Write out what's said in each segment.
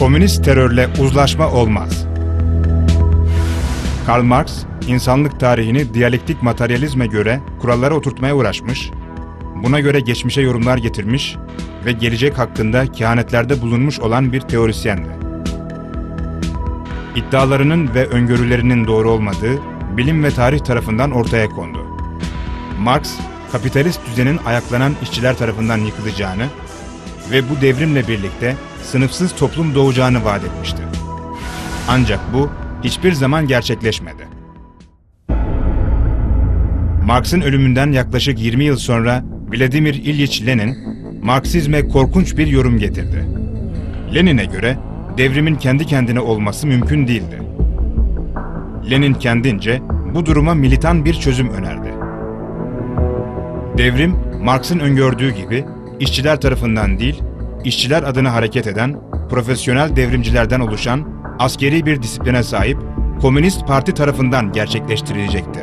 Komünist terörle uzlaşma olmaz. Karl Marx, insanlık tarihini diyalektik materyalizme göre kurallara oturtmaya uğraşmış, buna göre geçmişe yorumlar getirmiş ve gelecek hakkında kehanetlerde bulunmuş olan bir teorisyendi. İddialarının ve öngörülerinin doğru olmadığı bilim ve tarih tarafından ortaya kondu. Marx, kapitalist düzenin ayaklanan işçiler tarafından yıkılacağını ve bu devrimle birlikte sınıfsız toplum doğacağını vaat etmişti. Ancak bu hiçbir zaman gerçekleşmedi. Marx'ın ölümünden yaklaşık 20 yıl sonra Vladimir İlyich Lenin, Marksizme korkunç bir yorum getirdi. Lenin'e göre devrimin kendi kendine olması mümkün değildi. Lenin kendince bu duruma militan bir çözüm önerdi. Devrim, Marx'ın öngördüğü gibi işçiler tarafından değil, işçiler adına hareket eden, profesyonel devrimcilerden oluşan askeri bir disipline sahip Komünist Parti tarafından gerçekleştirilecekti.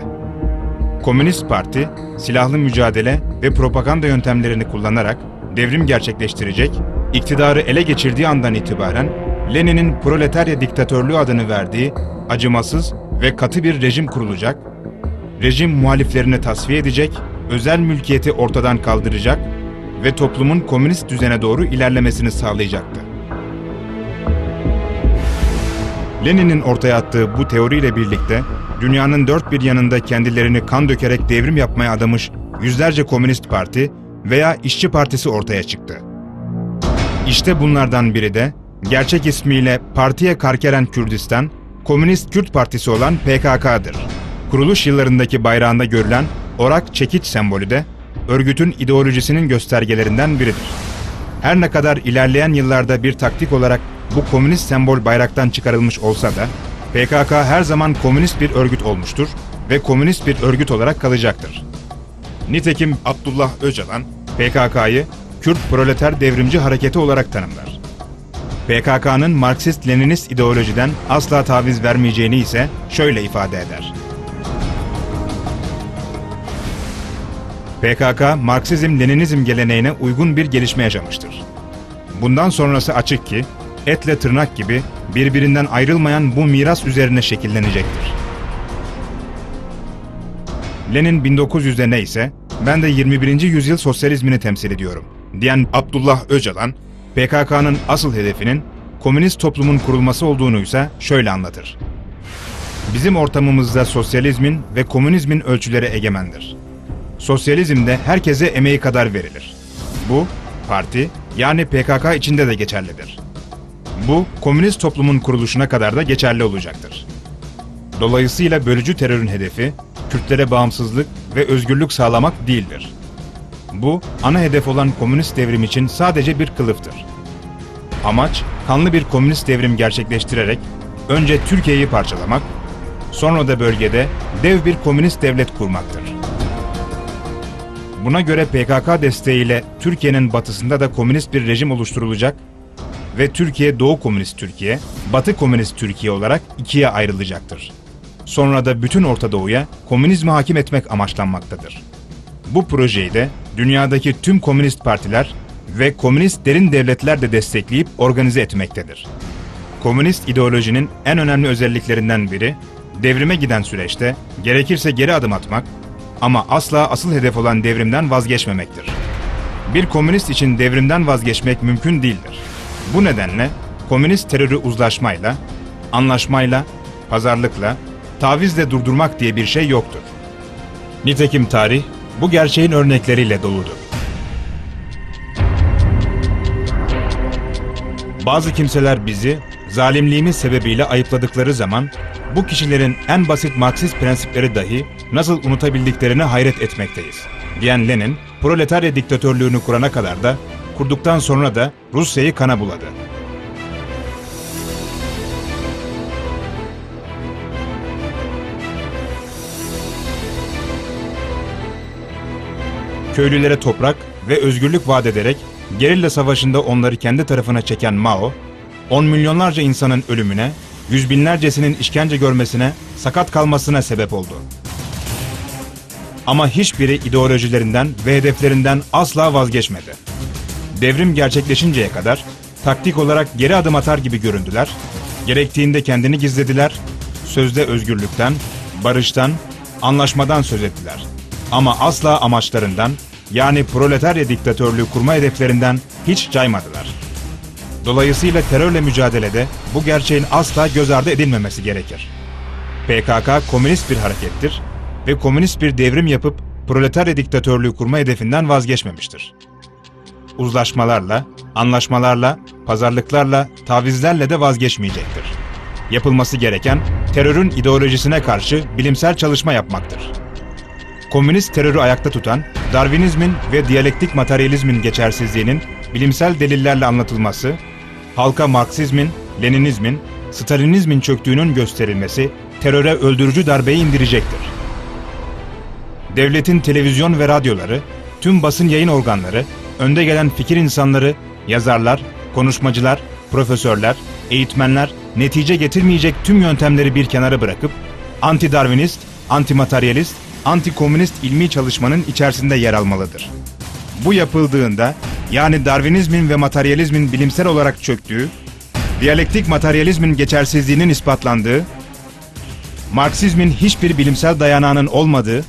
Komünist Parti, silahlı mücadele ve propaganda yöntemlerini kullanarak devrim gerçekleştirecek, iktidarı ele geçirdiği andan itibaren Lenin'in proletarya diktatörlüğü adını verdiği acımasız ve katı bir rejim kurulacak, rejim muhaliflerini tasfiye edecek, özel mülkiyeti ortadan kaldıracak ve toplumun komünist düzene doğru ilerlemesini sağlayacaktı. Lenin'in ortaya attığı bu teoriyle birlikte dünyanın dört bir yanında kendilerini kan dökerek devrim yapmaya adamış yüzlerce komünist parti veya işçi partisi ortaya çıktı. İşte bunlardan biri de gerçek ismiyle Partiye Karkeren Kürdistan, Komünist Kürt Partisi olan PKK'dır. Kuruluş yıllarındaki bayrağında görülen orak çekiç sembolü de örgütün ideolojisinin göstergelerinden biridir. Her ne kadar ilerleyen yıllarda bir taktik olarak bu komünist sembol bayraktan çıkarılmış olsa da PKK her zaman komünist bir örgüt olmuştur ve komünist bir örgüt olarak kalacaktır. Nitekim Abdullah Öcalan PKK'yı Kürt Proleter Devrimci Hareketi olarak tanımlar. PKK'nın Marksist-Leninist ideolojiden asla taviz vermeyeceğini ise şöyle ifade eder. PKK, Marksizm-Leninizm geleneğine uygun bir gelişme yaşamıştır. Bundan sonrası açık ki, etle tırnak gibi birbirinden ayrılmayan bu miras üzerine şekillenecektir. Lenin 1900'de neyse, ben de 21. yüzyıl sosyalizmini temsil ediyorum, diyen Abdullah Öcalan, PKK'nın asıl hedefinin komünist toplumun kurulması olduğunu ise şöyle anlatır. Bizim ortamımızda sosyalizmin ve komünizmin ölçüleri egemendir. Sosyalizmde herkese emeği kadar verilir. Bu, parti yani PKK içinde de geçerlidir. Bu, komünist toplumun kuruluşuna kadar da geçerli olacaktır. Dolayısıyla bölücü terörün hedefi, Kürtlere bağımsızlık ve özgürlük sağlamak değildir. Bu, ana hedef olan komünist devrim için sadece bir kılıftır. Amaç, kanlı bir komünist devrim gerçekleştirerek önce Türkiye'yi parçalamak, sonra da bölgede dev bir komünist devlet kurmaktır. Buna göre PKK desteğiyle Türkiye'nin batısında da komünist bir rejim oluşturulacak ve Türkiye Doğu Komünist Türkiye, Batı Komünist Türkiye olarak ikiye ayrılacaktır. Sonra da bütün Orta Doğu'ya komünizmi hakim etmek amaçlanmaktadır. Bu projeyi de dünyadaki tüm komünist partiler ve komünist derin devletler de destekleyip organize etmektedir. Komünist ideolojinin en önemli özelliklerinden biri, devrime giden süreçte gerekirse geri adım atmak ama asla asıl hedef olan devrimden vazgeçmemektir. Bir komünist için devrimden vazgeçmek mümkün değildir. Bu nedenle komünist terörü uzlaşmayla, anlaşmayla, pazarlıkla, tavizle durdurmak diye bir şey yoktur. Nitekim tarih bu gerçeğin örnekleriyle doludur. Bazı kimseler bizi zalimliğimiz sebebiyle ayıpladıkları zaman bu kişilerin en basit Marksist prensipleri dahi nasıl unutabildiklerine hayret etmekteyiz. Diyen Lenin, proletarya diktatörlüğünü kurana kadar da kurduktan sonra da Rusya'yı kana buladı. Köylülere toprak ve özgürlük vaat ederek gerilla savaşında onları kendi tarafına çeken Mao, on milyonlarca insanın ölümüne, yüz binlercesinin işkence görmesine, sakat kalmasına sebep oldu. Ama hiçbiri ideolojilerinden ve hedeflerinden asla vazgeçmedi. Devrim gerçekleşinceye kadar taktik olarak geri adım atar gibi göründüler, gerektiğinde kendini gizlediler, sözde özgürlükten, barıştan, anlaşmadan söz ettiler. Ama asla amaçlarından, yani proletarya diktatörlüğü kurma hedeflerinden hiç caymadılar. Dolayısıyla terörle mücadelede bu gerçeğin asla göz ardı edilmemesi gerekir. PKK komünist bir harekettir ve komünist bir devrim yapıp proletarya diktatörlüğü kurma hedefinden vazgeçmemiştir. Uzlaşmalarla, anlaşmalarla, pazarlıklarla, tavizlerle de vazgeçmeyecektir. Yapılması gereken terörün ideolojisine karşı bilimsel çalışma yapmaktır. Komünist terörü ayakta tutan, Darwinizmin ve diyalektik materyalizmin geçersizliğinin bilimsel delillerle anlatılması, halka Marksizmin, Leninizmin, Stalinizmin çöktüğünün gösterilmesi teröre öldürücü darbeyi indirecektir. Devletin televizyon ve radyoları, tüm basın yayın organları, önde gelen fikir insanları, yazarlar, konuşmacılar, profesörler, eğitmenler netice getirmeyecek tüm yöntemleri bir kenara bırakıp anti-Darwinist, anti-materyalist, anti-komünist ilmi çalışmanın içerisinde yer almalıdır. Bu yapıldığında yani Darwinizmin ve materyalizmin bilimsel olarak çöktüğü, diyalektik materyalizmin geçersizliğinin ispatlandığı, Marksizmin hiçbir bilimsel dayanağının olmadığı,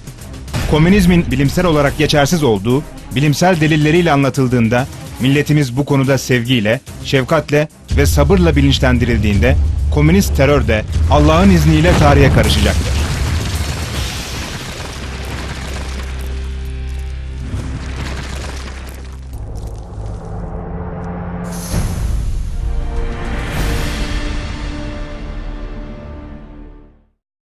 komünizmin bilimsel olarak geçersiz olduğu bilimsel delilleriyle anlatıldığında milletimiz bu konuda sevgiyle, şefkatle ve sabırla bilinçlendirildiğinde komünist terör de Allah'ın izniyle tarihe karışacaktır.